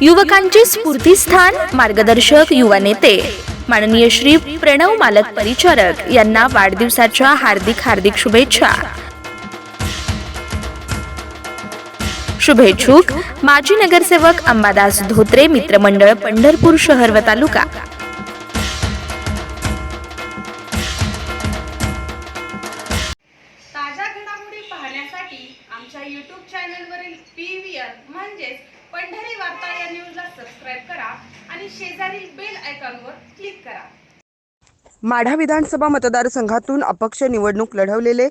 युवकांचे स्फूर्तीस्थान मार्गदर्शक युवा नेते. माननीय श्री प्रणव मालक परिचारक यांना वाढदिवसाच्या हार्दिक हार्दिक शुभेच्छा. शुभेच्छुक माजी नगरसेवक अंबादास धोत्रे मित्रमंडळ पंढरपूर शहर व तालुका. ताज्या घडामोडी पाहण्यासाठी आमच्या यूट्यूब चॅनलवरील पी व्ही आर म्हणजेच या न्यूजला सबस्क्राईब करा आणि शेजारील बेल आयकॉनवर क्लिक करा. माढा विधानसभा मतदारसंघातून अपक्ष निवडणूक लढवलेले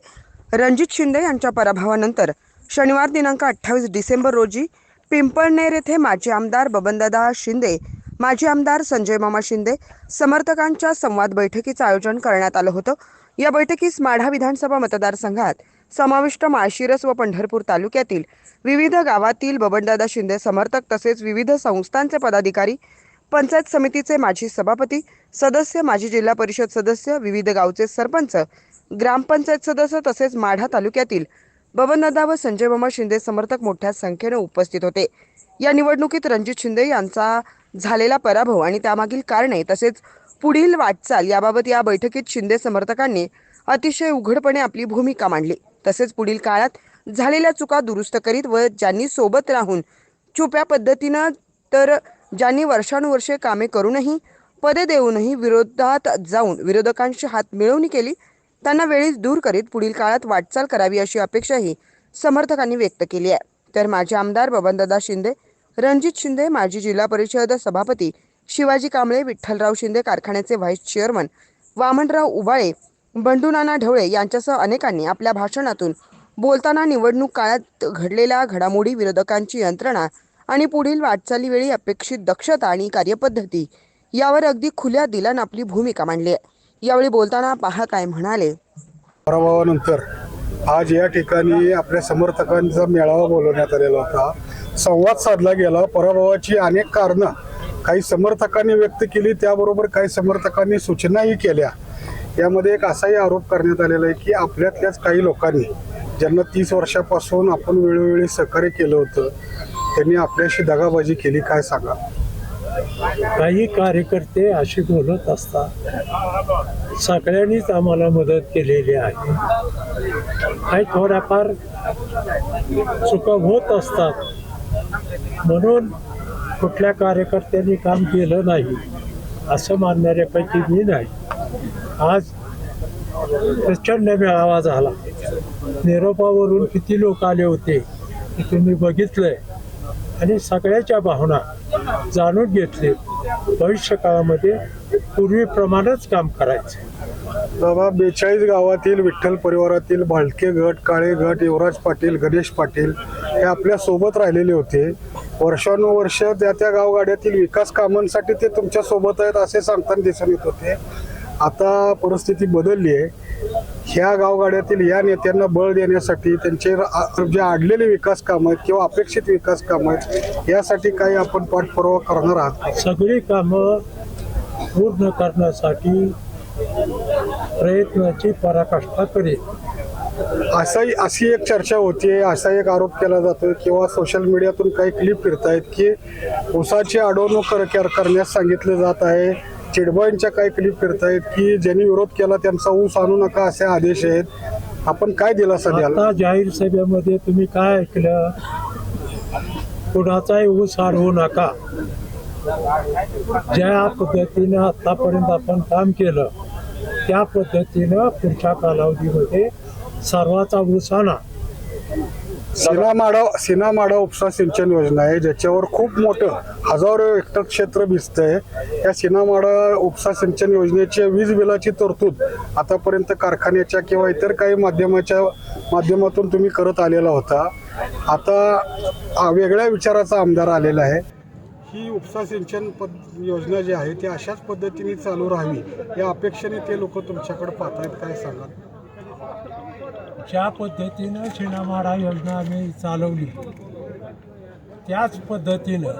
रणजित शिंदे यांच्या पराभवानंतर शनिवार दिनांक अठ्ठावीस डिसेंबर रोजी पिंपळनेर येथे माजी आमदार बबनदादा शिंदे माजी आमदार संजय मामा शिंदे समर्थकांच्या संवाद बैठकीचं आयोजन करण्यात आलं होतं. या बैठकीस माढा विधानसभा मतदारसंघात समाविष्ट माळशिरस व पंढरपूर तालुक्यातील विविध गावातील बबनदादा शिंदे समर्थक तसेच विविध संस्थांचे पदाधिकारी पंचायत समितीचे माजी सभापती सदस्य माजी जिल्हा परिषद सदस्य विविध गावचे सरपंच ग्रामपंचायत सदस्य तसेच माढा तालुक्यातील बबनदादा व संजय मामा शिंदे समर्थक मोठ्या संख्येने उपस्थित होते. या निवडणुकीत रणजित शिंदे यांचा झालेला पराभव आणि त्यामागील कारणे तसेच पुढील वाटचाल याबाबत या बैठकीत शिंदे समर्थकांनी अतिशय उघडपणे आपली भूमिका मांडली. तसेच पुढील काळात झालेल्या चुका दुरुस्त करीत व ज्यांनी सोबत राहून छुप्या पद्धतीनं तर ज्यांनी वर्षानुवर्षे कामे करूनही पदे देऊनही विरोधात जाऊन विरोधकांशी हात मिळवणी केली त्यांना वेळीच दूर करीत पुढील काळात वाटचाल करावी अशी अपेक्षाही समर्थकांनी व्यक्त केली आहे. तर माजी आमदार बबनदादा शिंदे रणजित शिंदे माजी जिल्हा परिषद सभापती शिवाजी कांबळे विठ्ठलराव शिंदे कारखान्याचे व्हाईस चेअरमन वामनराव उबाळे बंडूनाना ढवळे यांच्यासह अनेकांनी आपल्या भाषणातून बोलताना निवडणूक काळात घडलेल्या घडामोडी विरोधकांची यंत्रणा आणि पुढील वाटचालीवेळी अपेक्षित दक्षता आणि कार्यपद्धती यावर अगदी खुल्या दिलान आपली भूमिका मांडली आहे. यावेळी बोलताना पहा काय म्हणाले. पराभवानंतर आज या ठिकाणी आपल्या समर्थकांचा मेळावा बोलवण्यात आलेला होता. संवाद साधला गेला. पराभवाची अनेक कारणं काही समर्थकांनी व्यक्त केली त्याबरोबर काही समर्थकांनी सूचनाही केल्या. यामध्ये एक असाही आरोप करण्यात आलेला आहे की आपल्यातल्याच काही लोकांनी ज्यांना तीस वर्षापासून आपण वेळोवेळी सहकार्य केलं होतं त्यांनी आपल्याशी दगाबाजी केली. काय सांगा? काही कार्यकर्ते अशी बोलत असतात सगळ्यांनीच आम्हाला मदत केलेली आहे. काही थोड्याफार चुका होत असतात म्हणून कुठल्या कार्यकर्त्यांनी काम केलं नाही असं मानणाऱ्यापैकी मी नाही. आज प्रचंड मेळावा झाला निरोपावरून किती लोक आले होते हे तुम्ही बघितलंय. आणि सगळ्याच्या भावना जाणून घेतले. भविष्य काळामध्ये पूर्वीप्रमाणेच काम करायचं. बाबा बेचाळीस गावातील विठ्ठल परिवारातील भालके गट काळे गट युवराज पाटील गणेश पाटील हे आपल्यासोबत राहिलेले होते. वर्षानुवर्ष त्या त्या गावगाड्यातील विकास कामांसाठी ते तुमच्यासोबत आहेत असे सांगताना दिसून येत होते. आता परिस्थिती बदलली आहे. ह्या गावगाड्यातील या नेत्यांना बळ देण्यासाठी त्यांचे जे आडलेले विकास कामं आहेत किंवा अपेक्षित विकास कामं आहेत यासाठी काही आपण पाठपुरावा करणार आहात? सगळी कामं पूर्ण करण्यासाठी प्रयत्नाची पराकाष्ठा करेल असाही अशी एक चर्चा होती असा एक आरोप केला जातो किंवा सोशल मीडियातून काही क्लिप फिरतायत की ऊसाची अडवणूक कर कर- करण्यास सांगितलं जात आहे. चिडबाईंच्या काही क्लिप फिरतायत की ज्यांनी विरोध केला त्यांचा ऊस आणू नका असे आदेश आहेत. आपण काय दिलासा द्याल? आता जाहीर सभेमध्ये तुम्ही काय ऐकलं? कुणाचाही ऊस अडवू नका. ज्या पद्धतीनं आतापर्यंत आपण काम केलं त्या पद्धतीनं पुढच्या कालावधीमध्ये सर्वाचा ऊस आणा. सिनामाडा सिनामाडा उपसा सिंचन योजना आहे ज्याच्यावर खूप मोठं हजारो हेक्टर क्षेत्र भिजतंय या सीनामाडा उपसा सिंचन योजनेच्या वीज बिलाची तरतूद आतापर्यंत कारखान्याच्या किंवा इतर काही माध्यमाच्या माध्यमातून तुम्ही करत आलेला होता. आता वेगळ्या विचाराचा आमदार आलेला आहे. ही उपसा सिंचन पद योजना जी आहे ती अशाच पद्धतीने चालू राहावी या अपेक्षेने ते लोक तुमच्याकडे पाहत आहेत काय सांगा ज्या पद्धतीनं शिणामाडा योजना आम्ही चालवली त्याच पद्धतीनं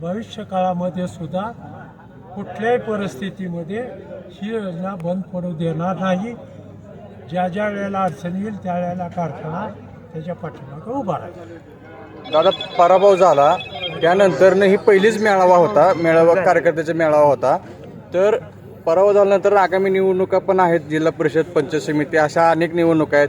भविष्य काळामध्ये सुद्धा कुठल्याही परिस्थितीमध्ये ही योजना बंद पडू देणार नाही. ज्या ज्या वेळेला अडचण येईल त्या वेळेला कारखाना त्याच्या पाठीमागं उभा राहील. दादा पराभव झाला. त्यानंतरनं ही पहिलीच मेळावा होता मेळावा कार्यकर्त्याचा मेळावा होता. तर पराभव झाल्यानंतर आगामी निवडणुका पण आहेत जिल्हा परिषद पंचायत समिती अशा अनेक निवडणुका आहेत.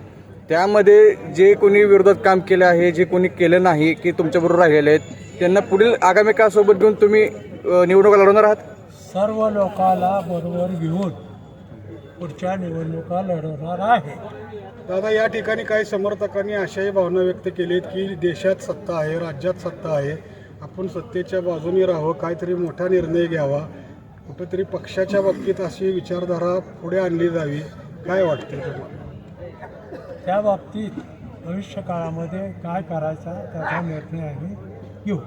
त्यामध्ये जे कोणी विरोधात काम केलं आहे जे कोणी केलं नाही की तुमच्याबरोबर राहिलेले आहेत त्यांना पुढील आगामी काळासोबत घेऊन तुम्ही निवडणुका लढवणार आहात? सर्व लोकाला बरोबर घेऊन पुढच्या निवडणुका लढवणार आहे. दादा या ठिकाणी काही समर्थकांनी अशाही भावना व्यक्त केलीत की देशात सत्ता आहे राज्यात सत्ता आहे. आपण सत्तेच्या बाजूने राहावं काहीतरी मोठा निर्णय घ्यावा. कुठेतरी पक्षाच्या बाबतीत अशी विचारधारा पुढे आणली जावी. काय वाटते तुम्हाला? त्या बाबतीत भविष्य काळामध्ये काय करायचा त्याचा निर्णय आम्ही घेऊ.